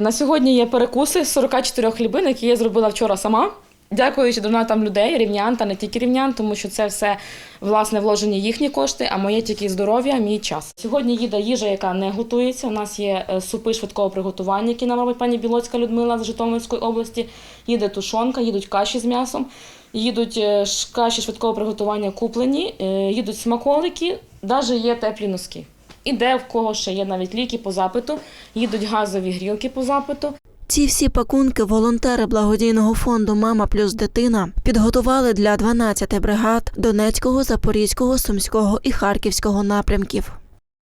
На сьогодні є перекуси з 44 хлібин, які я зробила вчора сама. Дякуючи донатам людей, рівнян та не тільки рівнян, тому що це все власне вложені їхні кошти, а моє тільки здоров'я, мій час. Сьогодні їде їжа, яка не готується. У нас є е, супи швидкого приготування, які нам робить пані Білоцька Людмила з Житомирської області. Їде тушонка, їдуть каші з м'ясом, їдуть е, каші швидкого приготування куплені, е, їдуть смаколики, навіть є теплі носки. І де в кого ще є навіть ліки по запиту, їдуть газові грілки по запиту. Ці всі пакунки волонтери благодійного фонду Мама плюс дитина підготували для 12 бригад Донецького, Запорізького, Сумського і Харківського напрямків.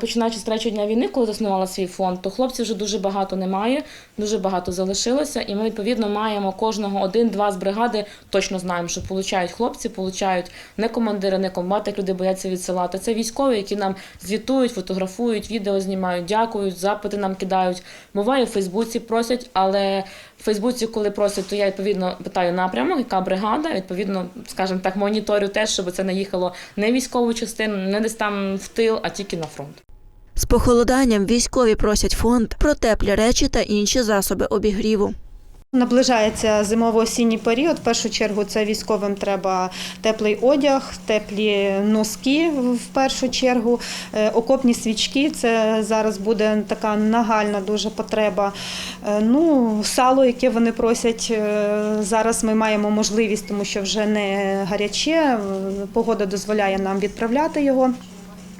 Починаючи з третього дня війни, коли заснувала свій фонд, то хлопців вже дуже багато немає, дуже багато залишилося, і ми відповідно маємо кожного один-два з бригади. Точно знаємо, що получають хлопці, получають не командири, не комбати, як люди бояться відсилати. Це військові, які нам звітують, фотографують, відео знімають, дякують, запити нам кидають. Буває в Фейсбуці просять, але в Фейсбуці, коли просять, то я відповідно питаю напрямок, яка бригада. Відповідно, скажімо так, моніторю теж, щоб це не їхало не військову частину, не десь там в тил, а тільки на фронт. З похолоданням військові просять фонд про теплі речі та інші засоби обігріву. Наближається зимово-осінній період. В першу чергу це військовим треба теплий одяг, теплі носки в першу чергу, Е, окопні свічки. Це зараз буде така нагальна дуже потреба. Е, Ну, сало, яке вони просять. е, Зараз ми маємо можливість, тому що вже не гаряче. Погода дозволяє нам відправляти його.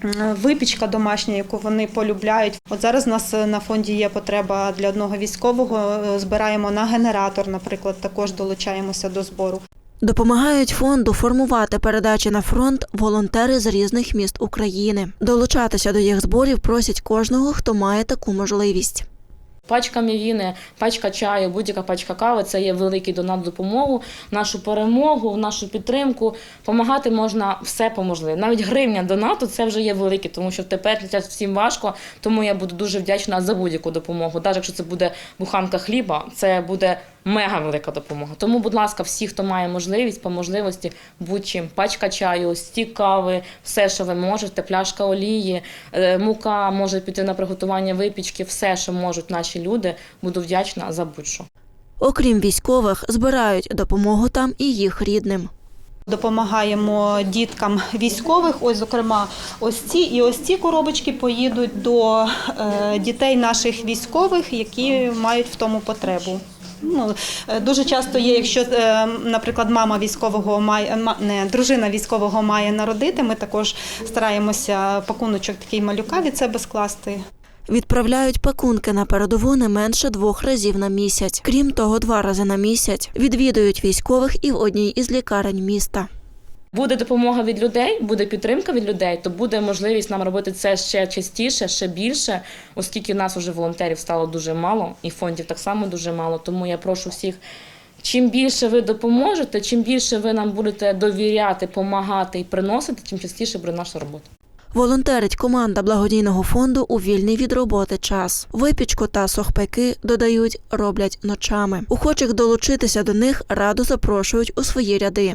Е, Випічка домашня, яку вони полюбляють. От зараз у нас е, на фонді є потреба для одного військового. е, Збираємо на генератор, наприклад, також долучаємося до збору. Допомагають фонду формувати передачі на фронт волонтери з різних міст України. Долучатися до їх зборів просять кожного, хто має таку можливість. Пачка мівіни, пачка чаю, будь-яка пачка кави це є великий донат допомогу, нашу перемогу, нашу підтримку. Помагати можна все по можливості. Навіть гривня донату це вже є велике, тому що тепер всім важко. Тому я буду дуже вдячна за будь-яку допомогу. Навіть якщо це буде буханка хліба, це буде мега велика допомога. Тому, будь ласка, всі, хто має можливість, по можливості будь-чим. Пачка чаю, стік кави, все, що ви можете, пляшка олії, е, мука може піти на приготування випічки, все, що можуть наші люди. Буду вдячна за будь-що. Окрім військових, збирають допомогу там і їх рідним. Допомагаємо діткам військових. Ось, зокрема, ось ці і ось ці коробочки поїдуть до е, дітей наших військових, які мають в тому потребу. Ну, е, дуже часто є, якщо, е, наприклад, мама військового має не дружина військового має народити. Ми також стараємося пакуночок такий малюка від себе скласти. Відправляють пакунки на передову не менше двох разів на місяць. Крім того, два рази на місяць відвідують військових і в одній із лікарень міста. Буде допомога від людей, буде підтримка від людей, то буде можливість нам робити це ще частіше, ще більше, оскільки нас вже волонтерів стало дуже мало, і фондів так само дуже мало. Тому я прошу всіх. Чим більше ви допоможете, чим більше ви нам будете довіряти, допомагати і приносити, тим частіше буде наша робота. Волонтерить команда благодійного фонду у вільний від роботи час. Випічку та сохпайки додають, роблять ночами. Охочих долучитися до них радо запрошують у свої ряди.